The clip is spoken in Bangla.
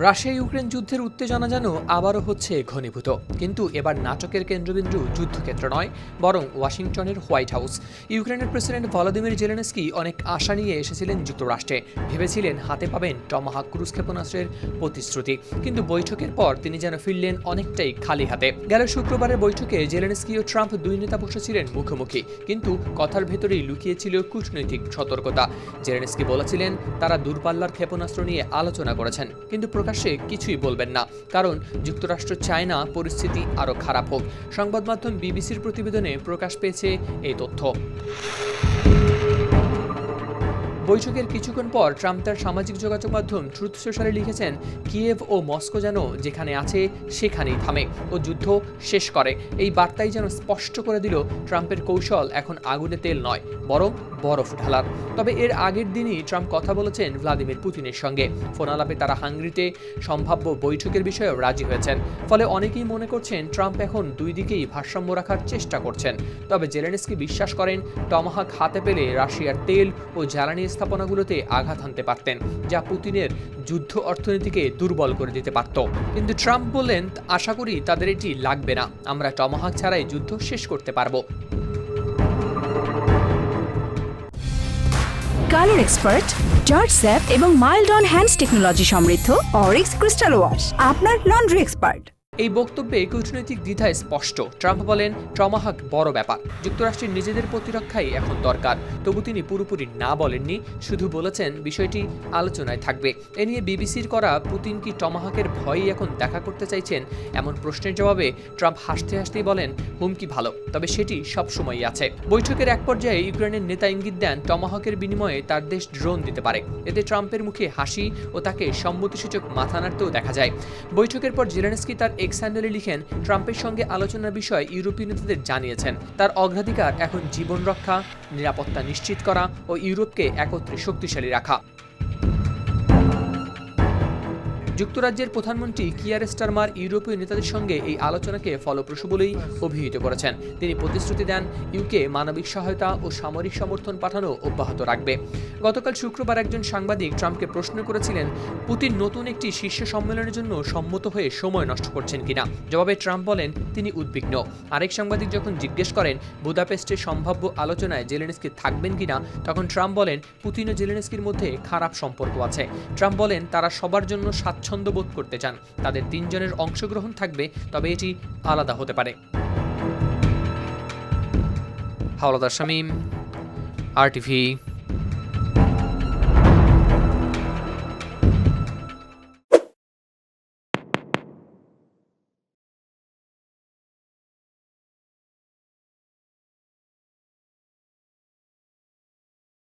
রাশিয়া ইউক্রেন যুদ্ধের উত্তেজনা যেন আবারও হচ্ছে ঘনীভূত। কিন্তু এবার নাটকের কেন্দ্রবিন্দু যুদ্ধক্ষেত্র নয়, বরং ওয়াশিংটনের হোয়াইট হাউস। ইউক্রেনের প্রেসিডেন্ট ভলাদিমির জেলেনস্কি অনেক আশা নিয়ে এসেছিলেন যুক্তরাষ্ট্রে। ভেবেছিলেন হাতে পাবেন টমাহাক ক্রুজ ক্ষেপণাস্ত্রের প্রতিশ্রুতি। কিন্তু বৈঠকের পর তিনি যেন ফিরলেন অনেকটাই খালি হাতে। গেল শুক্রবারের বৈঠকে জেলেনস্কি ও ট্রাম্প দুই নেতা বসেছিলেন মুখোমুখি। কিন্তু কথার ভেতরেই লুকিয়েছিল কূটনৈতিক সতর্কতা। জেলেনস্কি বলেছিলেন, তারা দূরপাল্লার ক্ষেপণাস্ত্র নিয়ে আলোচনা করেছেন। কিন্তু প্রকাশ্যে কিছুই বলবেন না। কারণ যুক্তরাষ্ট্র চায় না পরিস্থিতি আরও খারাপ হোক। সংবাদ মাধ্যম বিবিসির প্রতিবেদনে প্রকাশ পেয়েছে এই তথ্য। বৈঠকের কিছুক্ষণ পর ট্রাম্প তার সামাজিক যোগাযোগ মাধ্যম ট্রুথ সোশ্যালে লিখেছেন, কিয়েভ ও মস্কো যেন যেখানে আছে, সেখানেই থামে ও যুদ্ধ শেষ করে। এই বার্তাই যেন স্পষ্ট করে দিল ট্রাম্পের কৌশল এখন আগুনে তেল নয়, বরং বরফ ঢালার। তবে এর আগের দিনই ট্রাম্প কথা বলেছেন ভ্লাদিমির পুতিনের সঙ্গে। ফোন আলাপে তারা হাঙ্গরিতে সম্ভাব্য বৈঠকের বিষয়েও রাজি হয়েছেন। ফলে অনেকেই মনে করছেন ট্রাম্প এখন দুই দিকেই ভারসাম্য রাখার চেষ্টা করছেন। তবে জেলেনস্কি বিশ্বাস করেন, টমাহাক হাতে পেলে রাশিয়ার তেল ও জ্বালানি স্থাপনাগুলোতে আঘাত হানতে পারতেন, যা পুতিনের যুদ্ধ অর্থনীতিকে দুর্বল করে দিতে পারত। কিন্তু ট্রাম্প বললেন, আশা করি তাদের এটি লাগবে না। আমরা টমাহাক ছাড়াই যুদ্ধ শেষ করতে পারব। কালার এক্সপার্ট জর্জ স্যাপ এবং মাইল্ড অন হ্যান্ডস টেকনোলজি সমৃদ্ধ অরিক্স ক্রিস্টাল ওয়াশ, আপনার লন্ড্রি এক্সপার্ট। এই বক্তব্যে কূটনৈতিক দ্বিধা স্পষ্ট। ট্রাম্প বলেন টমাহাক বড় ব্যাপার। যুক্তরাষ্ট্রের নিজেদের প্রতিরক্ষাই এখন দরকার। তবু তিনি পুরোপুরি না বলেননি, শুধু বলেছেন বিষয়টি আলোচনায় থাকবে। এ নিয়ে বিবিসির করা পুতিন কি টমাহাকের ভয়ই এখন দেখা করতে চাইছেন? এমন প্রশ্নের জবাবে ট্রাম্প হাসতে হাসতেই বলেন, হুমকি ভালো, তবে সেটি সবসময়ই আছে। বৈঠকের এক পর্যায়ে ইউক্রেনের নেতা ইঙ্গিত দেন টমাহকের বিনিময়ে তার দেশ ড্রোন দিতে পারে। এতে ট্রাম্পের মুখে হাসি ও তাকে সম্মতিসূচক মাথা নাড়তেও দেখা যায়। বৈঠকের পর জেলেনস্কি তার এক্স হ্যান্ডেলে লিখেন, ট্রাম্পের সঙ্গে আলোচনার বিষয়ে ইউরোপীয় নেতাদের জানিয়েছেন। তার অগ্রাধিকার এখন জীবন রক্ষা, নিরাপত্তা নিশ্চিত করা ও ইউরোপকে একত্রে শক্তিশালী রাখা। যুক্তরাজ্যের প্রধানমন্ত্রী কিয়ার স্টারমার ইউরোপীয় নেতাদের সঙ্গে এই আলোচনাকে ফলপ্রসূ বলেই অভিহিত করেছেন। তিনি প্রতিশ্রুতি দেন ইউকে মানবিক সহায়তা ও সামরিক সমর্থন পাঠানো অব্যাহত রাখবে। গতকাল শুক্রবার একজন সাংবাদিক ট্রাম্পকে প্রশ্ন করেছিলেন, পুতিন নতুন একটি শীর্ষ সম্মেলনের জন্য সম্মত হয়ে সময় নষ্ট করছেন কিনা? জবাবে ট্রাম্প বলেন, তিনি উদ্বিগ্ন। আরেক সাংবাদিক যখন জিজ্ঞেস করেন বুদাপেস্টের সম্ভাব্য আলোচনায় জেলেনস্কি থাকবেন কিনা? তখন ট্রাম্প বলেন, পুতিন ও জেলেনস্কির মধ্যে খারাপ সম্পর্ক আছে। ট্রাম্প বলেন, তারা সবার জন্য স্বাচ্ছন্দ্য বোধ করতে চান। তাদের তিনজনের অংশগ্রহণ থাকবে, তবে এটি আলাদা হতে পারে। হাওলাদার শামীম, আর টিভি